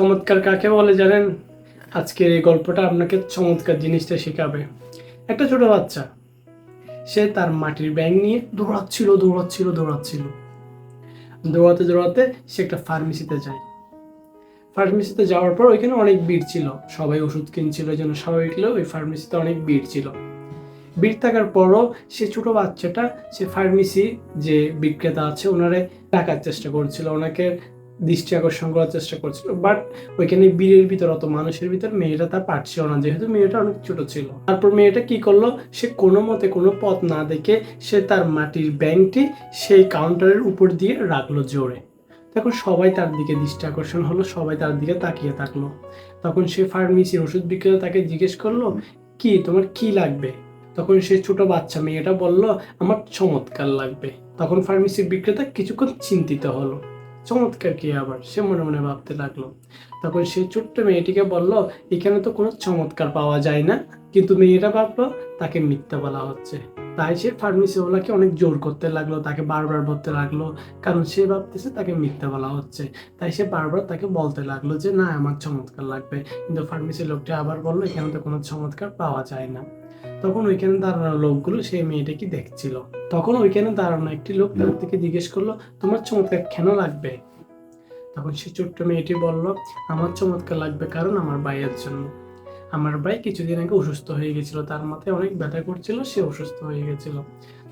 চমৎকার কাকে বলে জানেন? আজকের এই গল্পটা আপনাকে চমৎকার জিনিসটা শেখাবে। একটা ছোট বাচ্চা, সে তার মাটির ব্যাগ নিয়ে দৌড়াচ্ছিল দৌড়াচ্ছিল দৌড়াচ্ছিল। দৌড়াতে দৌড়াতে সে একটা ফার্মেসিতে যায়। ফার্মেসিতে যাওয়ার পর ওইখানে অনেক ভিড় ছিল। সবাই ওষুধ কিনছিল জন্য স্বাভাবিক ওই ফার্মেসিতে অনেক ভিড় ছিল। ভিড় থাকার পরও সে ছোট বাচ্চাটা, সে ফার্মেসি যে বিক্রেতা আছে, ওনারে ডাকার চেষ্টা করছিল। ওনাকে দৃষ্টি আকর্ষণ করার চেষ্টা করছিল বাট ওইখানে বীরের ভিতর অত মানুষের ভিতর মেয়েটা তা পারছিল না, যেহেতু মেয়েটা অনেক ছোট ছিল। তারপর মেয়েটা কি করল, সে কোনো মতে কোনো পথ না দেখে সে তার মাটির ব্যাংকটি সেই কাউন্টারের উপর দিয়ে রাখল জোরে। তখন সবাই তার দিকে দৃষ্টি আকর্ষণ হলো, সবাই তার দিকে তাকিয়ে থাকল। তখন সে ফার্মেসির ওষুধ বিক্রেতা তাকে জিজ্ঞেস করল, কি, তোমার কি লাগবে? তখন সে ছোট বাচ্চা মেয়েটা বলল, আমার চমৎকার লাগবে। তখন ফার্মেসির বিক্রেতা কিছুক্ষণ চিন্তিত হলো। চমৎকার কি আবার? সে মনে মনে ভাবতে লাগল। তখন সে ছোট্ট মেয়েটিকে বলল, এখানে তো কোনো চমৎকার পাওয়া যায় না। কিন্তু মেয়েটা ভাবলো, তাকে মিথ্যা বলা হচ্ছে। তাই সে ফার্মেসিওয়ালাকে অনেক জোর করতে লাগল, তাকে বারবার বলতে লাগল। কারণ সে ভাবতেছে তাকে মিথ্যা বলা হচ্ছে। তাই সে বারবার তাকে বলতে লাগল যে, না, আমার চমৎকার লাগবে। কিন্তু ফার্মেসি লোকটা আবার বলল, এখানে তো কোনো চমৎকার পাওয়া যায় না। তখন ওইখানে দাঁড়ানো লোকগুলো সেই মেয়েটাকে দেখছিল। তখন ওইখানে দাঁড়ানো একটি লোক তার থেকে জিজ্ঞেস করল, তোমার চমৎকার কেন লাগবে? তখন সে ছোট্ট মেয়েটি বলল, আমার চমৎকার লাগবে কারণ আমার ভাইয়ের জন্য। আমার ভাই কিছুদিন আগে অসুস্থ হয়ে গেছিল, তার মাথায় অনেক ব্যথা করছিল, সে অসুস্থ হয়ে গেছিল।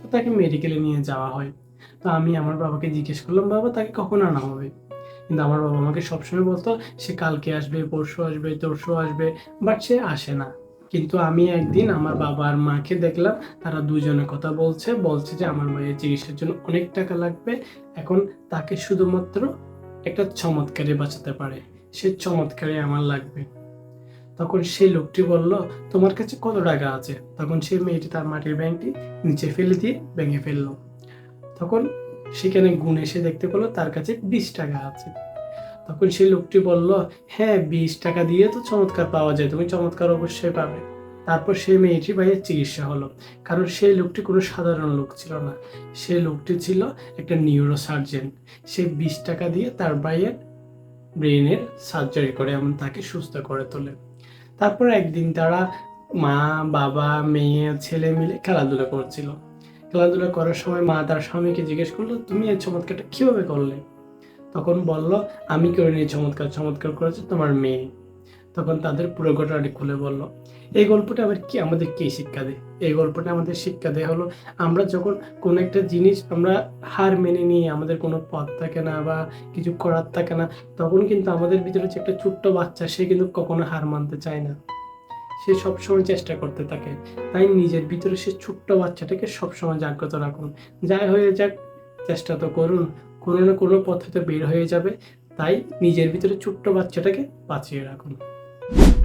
তো তাকে মেডিকেলে নিয়ে যাওয়া হয়। তো আমি আমার বাবাকে জিজ্ঞেস করলাম, বাবা, তাকে কখন আনা হবে? কিন্তু আমার বাবা আমাকে সবসময় বলতো, সে কালকে আসবে, পরশু আসবে, তরশু আসবে। বাট সে আসে না। কিন্তু আমি একদিন আমার বাবা আর মাকে দেখলাম, তারা দুজনে কথা বলছে বলছে যে আমার ভাইয়ের চিকিৎসার জন্য অনেক টাকা লাগবে। এখন তাকে শুধুমাত্র একটা চমৎকারে বাঁচাতে পারে। সে চমৎকারে আমার লাগবে। তখন সেই লোকটি বলল, তোমার কাছে কত টাকা আছে? তখন সেই মেয়েটি তার মাটির ব্যাংকটি নিচে ফেলে দিয়ে ভেঙে ফেলল। তখন সেখানে গুণ এসে দেখতে পেল তার কাছে বিশ টাকা আছে। তখন সেই লোকটি বলল হ্যাঁ বিশ টাকা দিয়ে তো চমৎকার পাওয়া যায়, তুমি চমৎকার অবশ্যই পাবে। তারপর সেই মেয়েটি ভাইয়ের চিকিৎসা হলো, কারণ সেই লোকটি কোনো সাধারণ লোক ছিল না। সেই লোকটি ছিল একটা নিউরো সার্জন সে বিশ টাকা দিয়ে তার ভাইয়ের ব্রেনের সার্জারি করে এমন তাকে সুস্থ করে তোলে। তারপর একদিন তারা মা, বাবা, মেয়ে, ছেলে মিলে খেলাধুলা করছিল। খেলাধুলা করার সময় মা তার স্বামীকে জিজ্ঞেস করল, তুমি এই চমৎকারটা কীভাবে করলে? তখন বলল, আমি করে নিয়ে চমৎকার চমৎকার করেছে তোমার মেয়ে। তখন তাদের পুরো ঘটনাটি খুলে বলল, এই গল্পটা আবার কি আমাদের কি শিক্ষা দেয়? এই গল্পটা আমাদের শিক্ষা দেয় হলো আমরা যখন কোনো একটা জিনিস আমরা হার মেনে নিয়ে আমাদের কোনো পথ থাকে না বা কিছু করার থাকে না, তখন কিন্তু আমাদের ভিতরে যে একটা ছোট্ট বাচ্চা, সে কিন্তু কখনো হার মানতে চায় না। সে সবসময় চেষ্টা করতে থাকে। তাই নিজের ভিতরে সে ছোট্ট বাচ্চাটাকে সবসময় জাগ্রত রাখুন। যাই হয়ে যাক, চেষ্টা তো করুন। কোনো না কোনো পথে তো বের হয়ে যাবে। তাই নিজের ভিতরে ছোট্ট বাচ্চাটাকে বাঁচিয়ে রাখুন। you